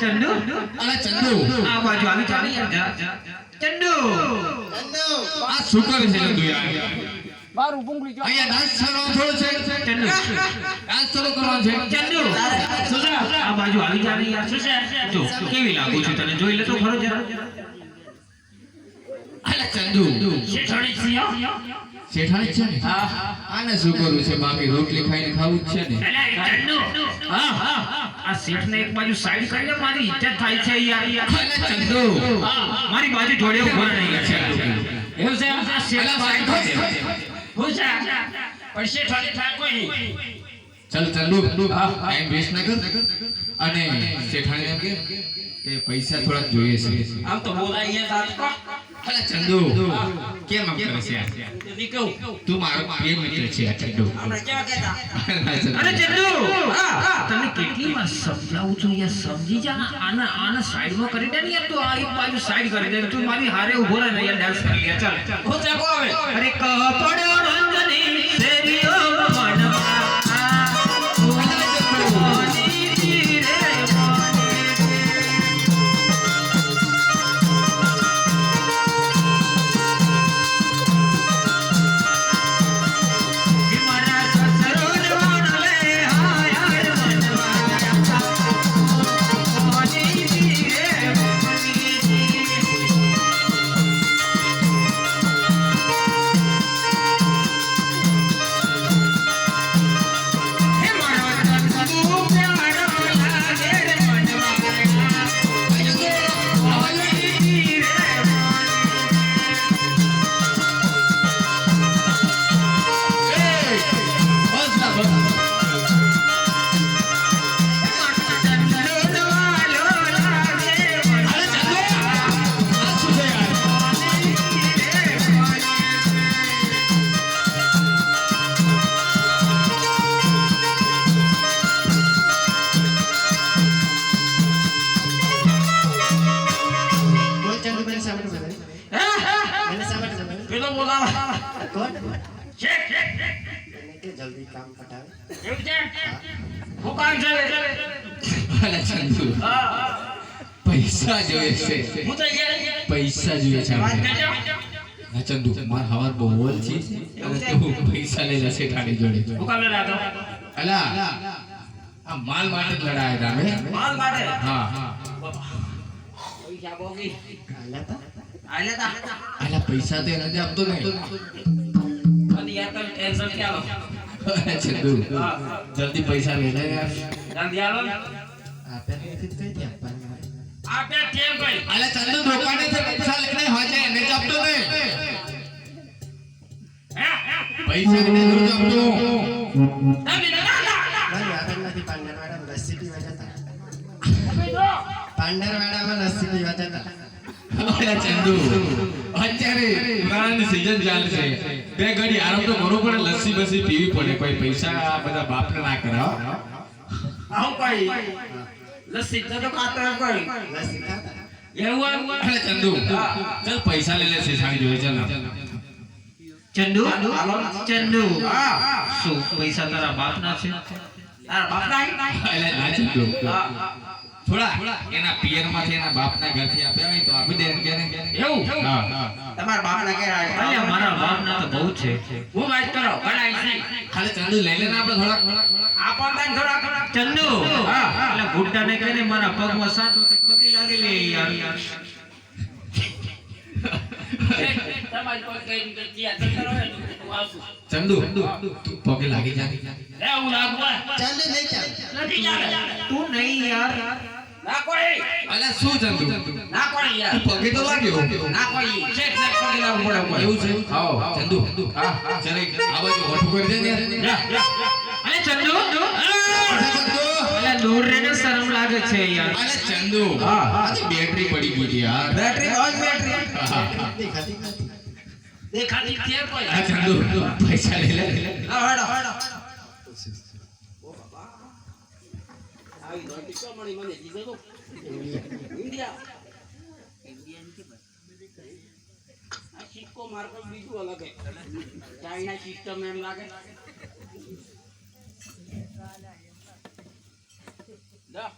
ચંદુ! અરે ચંદુ આ બાજુ આવી ચાલી ચંદુ ચંદુ આ શું કરે છે ચંદુ યાર બાર ઉપુંગલી જો અહીંયા ડાન્સ કરવાનો થોડો છે ચંદુ ડાન્સ થોડો કરવાનો છે ચંદુ સુજા આ બાજુ આવી ચાલી યાર શું છે જો કેવી લાગુ છું તને જોઈ લે તો ખરો જરા અરે ચંદુ શેઠાણી છીએ, શેઠાણી છે ને? આને શું કરવું છે? બાકી રોટલી ખાઈને ખાવું જ છે ને? અલા, ચંદુ. હા હા. આ શેઠને એક બાજુ સાઈડ કરીને મારી ઇજ્જત થાય છે યાર. અરે ચંદુ. મારી બાજુ જોડે ઊભો રહી છે. એવું છે? આ શેઠ અલા, દે. હું છે? પણ શેઠાણી થાય કોઈ ચાલ ચંદુ ટાઈમ વેસ્ટ ના કર. અને શેઠાણી એમ કે કે પૈસા થોડાક જોઈએ છે. આમ તો બોલાય ગયા સાથ કો અરે ચંદુ કેમ આમ કરે છે આ? કહું. તું મારો પ્રિય મિત્ર છે આ ચંદુ. આપણે કેવા કહેતા? અરે ચંદુ! તને કેટલી વાર સમજાવું છું યાર સમજી જા આના આના સાઈડમાં કરી દે ને યાર તું. આ એક બાજુ સાઈડ કરી દે. તું મારી હારે ઊભો રહે ને યાર ડાન્સ કરી લે. ચાલ. હું ચાકો આવે. અરે કપડો પેલો બોલાવા. કોણ? શેઠ, શેઠ, શેઠ. એને કે જલ્દી કામ પટાવે. એવું છે? હું કામ છે? અરે ચંદુ પૈસા જોઈએ છે. હું તો પૈસા જોઈએ છે. વાત કરજો. ના ચંદુ માર હવાર બહુ હોલ છે. અને તું પૈસા લઈ જશે તારી જોડે. હું કામ લડાતો? અલા આ માલ માટે જ લડાયા તમે માલ માટે? હા. હા પૈસા બોગી તા આલે તા પૈસા તો નથી આપતો ને અને યાર તમે ટેન્શન ક્યાં લો ચંદુ જલ્દી પૈસા લે યાર. જલ્દી આલો આપ્યા નથી કઈ દે આપવાના આ બે ભાઈ અલા ચંદુ દુકાને થી પૈસા લઈને હોજે એને આપતો નહીં. પૈસા લઈને દૂર આપતો. તમે ના મારી આગળ નથી પાંડરવાડામાં લસ્સી પીવા જતા. પાંડરવાડામાં લસ્સી પીવા જતા. અલા ચંદુ. અત્યારે ઉનાળાની સીઝન ચાલે છે. બે ઘડી આરામ તો કરવો પડે લસ્સી બસી પીવી પડે. કોઈ પૈસા આ બધા બાપને ના કરાવ. આવું ભાઈ. લસ્સી તો કાતરા કોઈ લસ્સી એવું ચંદુ ચાલ પૈસા લઈ લે શેષાણી જોઈએ ચાલ ચંદુ? ચંદુ? શું પૈસા તારા બાપના છે? તારા બાપ ના ના ચંદુ. થોડા એના પિયરમાંથી એના બાપના ઘરથી આપ્યા હોય તો આપી દે એમ કે એવું? તમારા બાપ ના ઘેર આવ્યા. મારા બાપ ના તો બહુ છે. હું વાત કરો ખાલી ચાંદુ લઈ લે ને આપણે આપણ તાન થોડા થોડા ચંદુ? એટલે હા. ને કહીને મારા પગમાં સાત વખત પગી લાગેલી યાર. તમારી કોઈ કઈ કઈ યાદ કરો ને હું આવશું. ચંદુ તું પગે લાગી જા. લે હું લાગવા ચાલે નહીં ચાલે નથી ચાલે. તું નહીં યાર. ના કોઈ અલા શું ચંદુ? ના કોઈ યાર. તું પગે તો લાગ્યો. ના કોઈ શેઠ ને પગે લાગવું પડે કોઈ. એવું છે? આવો. ચંદુ. હા જરા આ બાજુ ઓઠું કરી દે ને અરે ચંદુ. ચંદુ. અલ્યા દૂર રહીને શરમ લાગે છે યાર. અરે ચંદુ. હા. બેટરી પડી ગઈ યાર. બેટરી ઓન બેટરી દેખાતી છે કોઈ? આ ચંદુ પૈસા લે હા. હેડો હેડો આવી દોટી તો મળી મને તો ઇન્ડિયા આ સિક્કો માર્કો બીજું અલગ હે ચાઇના સિસ્ટમ એમ લાગે જા